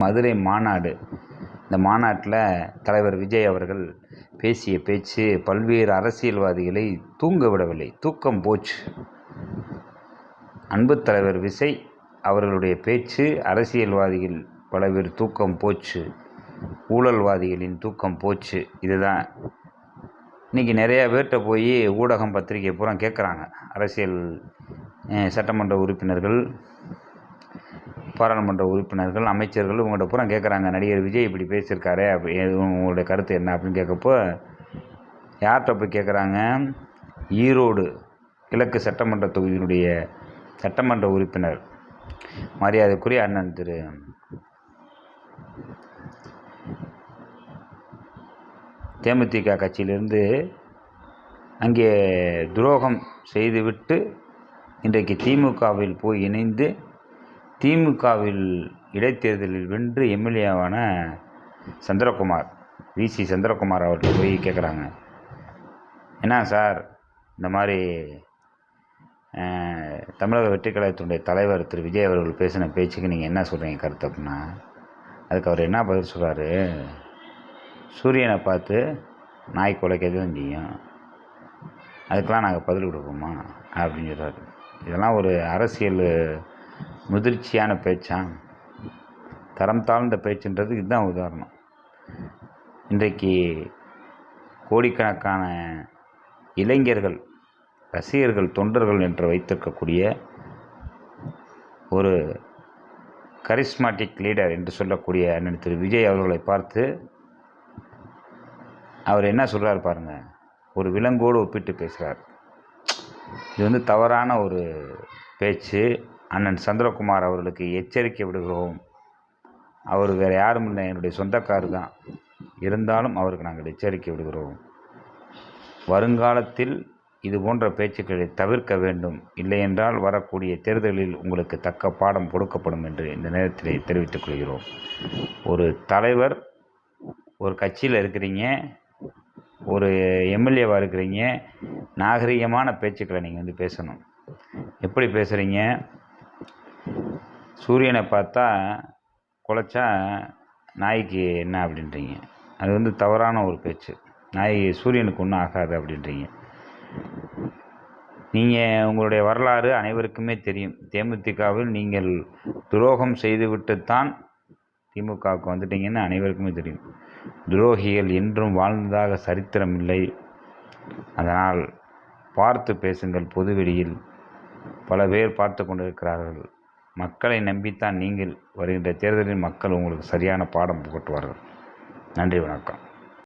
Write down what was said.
மதுரை மாநாடு. இந்த மாநாட்டில் தலைவர் விஜய் அவர்கள் பேசிய பேச்சு பல்வேறு அரசியல்வாதிகளை தூங்க விடவில்லை. தூக்கம் போச்சு. அன்பு தலைவர் விசை அவர்களுடைய பேச்சு அரசியல்வாதிகள் பல பேர் தூக்கம் போச்சு. ஊழல்வாதிகளின் தூக்கம் போச்சு. இதுதான். இன்றைக்கி நிறையா பேர்கிட்ட போய் ஊடகம் பத்திரிக்கை பூரா கேட்குறாங்க அரசியல் சட்டமன்ற உறுப்பினர்கள் பாராளுமன்ற உறுப்பினர்கள் அமைச்சர்கள் உங்கள்கிட்ட பூரா கேட்குறாங்க நடிகர் விஜய் இப்படி பேசியிருக்காரு அப்படி உங்களுடைய கருத்து என்ன அப்படின்னு கேட்கப்போ யார்கிட்ட போய் கேட்குறாங்க ஈரோடு கிழக்கு சட்டமன்ற தொகுதியினுடைய சட்டமன்ற உறுப்பினர் மரியாதைக்குரிய அண்ணன் திரு. தேமுதிக கட்சியிலிருந்து அங்கே துரோகம் செய்துவிட்டு இன்றைக்கு திமுகவில் போய் இணைந்து திமுகவில் இடைத்தேர்தலில் வென்று எம்எல்ஏவான சந்திரகுமார் விசி சந்திரகுமார் அவர்கிட்ட போய் கேட்குறாங்க என்ன சார் இந்த மாதிரி தமிழக வெற்றி கழகத்தினுடைய தலைவர் திரு. விஜய் அவர்கள் பேசின பேச்சுக்கு நீங்கள் என்ன சொல்கிறீங்க கருத்து அப்படின்னா? அதுக்கு அவர் என்ன பதில் சொல்கிறாரு சூரியனை பார்த்து நாய் குலைக்கதான் செய்யும். அதுக்கெலாம் நாங்கள் பதில் கொடுப்போமா? அப்படின்னு சொல்கிறாரு இதெல்லாம் ஒரு அரசியல் முதிர்ச்சியான பேச்சா? தரம் தாழ்ந்த பேச்சுன்றது இதுதான் உதாரணம். இன்றைக்கு கோடிக்கணக்கான இளைஞர்கள் ரசிகர்கள் தொண்டர்கள் என்று வைத்திருக்கக்கூடிய ஒரு கரிஸ்மாட்டிக் லீடர் என்று சொல்லக்கூடிய அண்ணன் திரு விஜய் அவர்களை பார்த்து அவர் என்ன சொல்கிறார் பாருங்கள் ஒரு விலங்கோடு ஒப்பிட்டு பேசுகிறார் இது வந்து தவறான ஒரு பேச்சு. அண்ணன் சந்திரகுமார் அவர்களுக்கு எச்சரிக்கை விடுகிறோம். அவர் வேறு யாரும் இல்லை என்னுடைய சொந்தக்கார் தான். இருந்தாலும் அவருக்கு நாங்கள் எச்சரிக்கை விடுகிறோம். வருங்காலத்தில் இது போன்ற பேச்சுக்களை தவிர்க்க வேண்டும். இல்லையென்றால் வரக்கூடிய தேர்தலில் உங்களுக்கு தக்க பாடம் கொடுக்கப்படும் என்று இந்த நேரத்திலே தெரிவித்துக் கொள்கிறோம். ஒரு தலைவர் ஒரு கட்சியில் இருக்கிறீங்க ஒரு எம்எல்ஏவாக இருக்கிறீங்க நாகரிகமான பேச்சுக்களை நீங்கள் வந்து பேசணும். எப்படி பேசுகிறீங்க சூரியனை பார்த்தா குலைச்சா நாய்க்கு என்ன? அப்படின்றீங்க. அது வந்து தவறான ஒரு பேச்சு. நாய் சூரியனுக்கு ஒன்றும் ஆகாது அப்படின்றீங்க. நீங்கள் உங்களுடைய வரலாறு அனைவருக்குமே தெரியும். தேமுதிகவில் நீங்கள் துரோகம் செய்துவிட்டுத்தான் திமுகவுக்கு வந்துட்டீங்கன்னு அனைவருக்குமே தெரியும். துரோகிகள் என்றும் வாழ்ந்ததாக சரித்திரம் இல்லை. அதனால் பார்த்து பேசுங்கள் பொதுவெளியில் பல பேர் பார்த்து கொண்டிருக்கிறார்கள். மக்களை நம்பித்தான் நீங்கள் வருகின்ற தேர்தலில் மக்கள் உங்களுக்கு சரியான பாடம் புகட்டுவார்கள். நன்றி வணக்கம்.